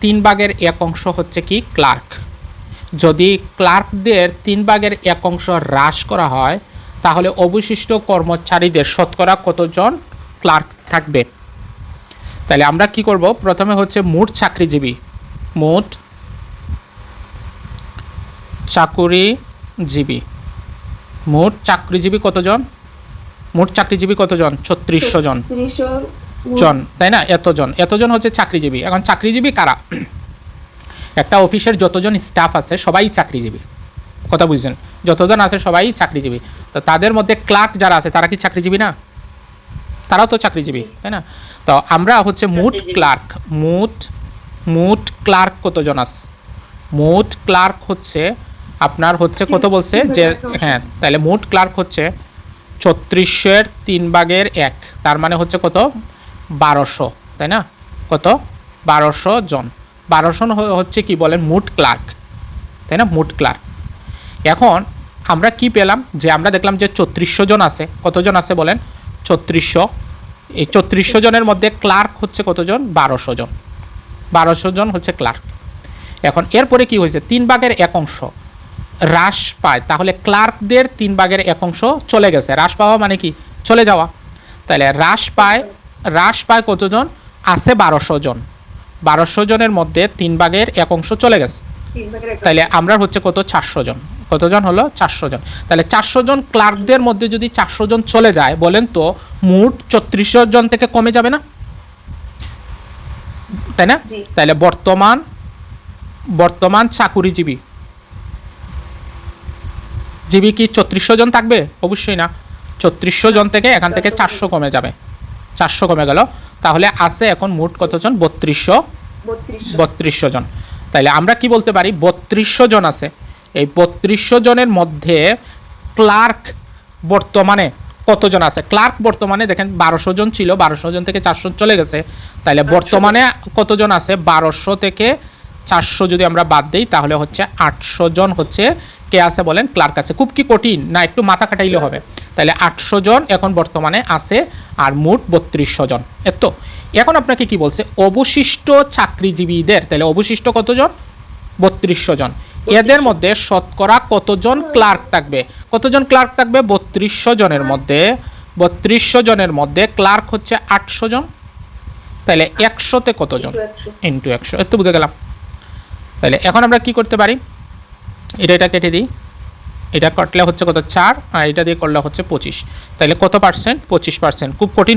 তিন ভাগের এক অংশ হচ্ছে কি ক্লার্ক। যদি ক্লার্কদের তিন ভাগের এক অংশ হ্রাস করা হয়, তাহলে অবশিষ্ট কর্মচারীদের শতকরা কতজন ক্লার্ক থাকবে? তাহলে আমরা কি করব? প্রথমে হচ্ছে মোট চাকরিজীবী। মোট চাকুরিজীবী। মোট চাকরিজীবী কতজন? মোট চাকরিজীবী কতজন? ছত্রিশশো জন। জন তাই না? এতজন। এতজন হচ্ছে চাকরিজীবী। এখন চাকরিজীবী কারা? একটা অফিসের যতজন স্টাফ আছে সবাই চাকরিজীবী। কথা বুঝছেন? যতজন আছে সবাই চাকরিজীবী। তো তাদের মধ্যে ক্লার্ক যারা আছে তারা কি চাকরিজীবী না? তারাও তো চাকরিজীবী তাই না? তো আমরা হচ্ছে মোট ক্লার্ক মোট মোট ক্লার্ক কতজন আছে মোট ক্লার্ক হচ্ছে আপনার হচ্ছে কত বলছে? যে হ্যাঁ তাহলে মোট ক্লার্ক হচ্ছে ছত্রিশের তিন ভাগের এক। তার মানে হচ্ছে কত? বারোশো, তাই না? কত? বারোশো জন। বারোশো হচ্ছে কি বলেন? মোট ক্লার্ক। তাই না? মোট ক্লার্ক। এখন আমরা কি পেলাম? যে আমরা দেখলাম যে ছত্রিশশো জন আছে। কতজন আছে বলেন? ছত্রিশশো এই ছত্রিশশো জনের মধ্যে ক্লার্ক হচ্ছে কতজন? বারোশো জন। বারোশো জন হচ্ছে ক্লার্ক। এখন এরপরে কি হয়েছে? তিন ভাগের এক অংশ হ্রাস পায়। তাহলে ক্লার্কদের তিন ভাগের এক অংশ চলে গেছে। হ্রাস পাওয়া মানে কি? চলে যাওয়া। তাহলে হ্রাস পায় হ্রাস পায় কতজন? আছে বারোশো জন। বারোশো জনের মধ্যে তিন ভাগের এক অংশ চলে গেছে। তাহলে আমরা হচ্ছে কত? চারশো জন। কতজন হলো? চারশো জন। তাহলে চারশো জন ক্লার্কদের মধ্যে যদি চারশো জন চলে যায় বলেন তো মোট ছত্রিশশো জন থেকে কমে যাবে না? তাই না? তাহলে বর্তমান বর্তমান চাকুরিজীবী। জীবী কি ছত্রিশশো জন থাকবে? অবশ্যই না। ছত্রিশশো জন থেকে এখান থেকে চারশো কমে যাবে। চারশো কমে গেল। তাহলে আছে এখন মোট কতজন? বত্রিশশো। বত্রিশশো। জন। তাইলে আমরা কি বলতে পারি? বত্রিশশো জন আছে। এই বত্রিশশো জনের মধ্যে ক্লার্ক বর্তমানে কতজন আছে? ক্লার্ক বর্তমানে দেখেন বারোশো জন ছিল বারোশো জন থেকে চারশো চলে গেছে। তাহলে বর্তমানে কতজন আছে? বারোশো থেকে চারশো যদি আমরা বাদ দিই তাহলে হচ্ছে আটশো জন হচ্ছে কে আছে বলেন? ক্লার্ক আছে। খুব কি কঠিন? না একটু মাথা কাটাইলে হবে। তাহলে আটশো জন এখন বর্তমানে আছে আর মোট বত্রিশশো জন। এত। এখন আপনাকে কি বলছে? অবশিষ্ট চাকরিজীবীদের তাহলে অবশিষ্ট কতজন? বত্রিশশো জন। এদের মধ্যে শতকরা কতজন ক্লার্ক থাকবে? কতজন ক্লার্ক থাকবে? বত্রিশশো জনের মধ্যে বত্রিশশো জনের মধ্যে ক্লার্ক হচ্ছে আটশো জন। তাহলে একশোতে কতজন? ইন্টু একশো। এত বুঝে গেলাম। তাহলে এখন আমরা কি করতে পারি? এটা এটা কেটে দিই। এটা কাটলে হচ্ছে কত? চার আর এটা দিয়ে করলে হচ্ছে পঁচিশ। তাহলে কত পার্সেন্ট পঁচিশ পার্সেন্ট খুব কঠিন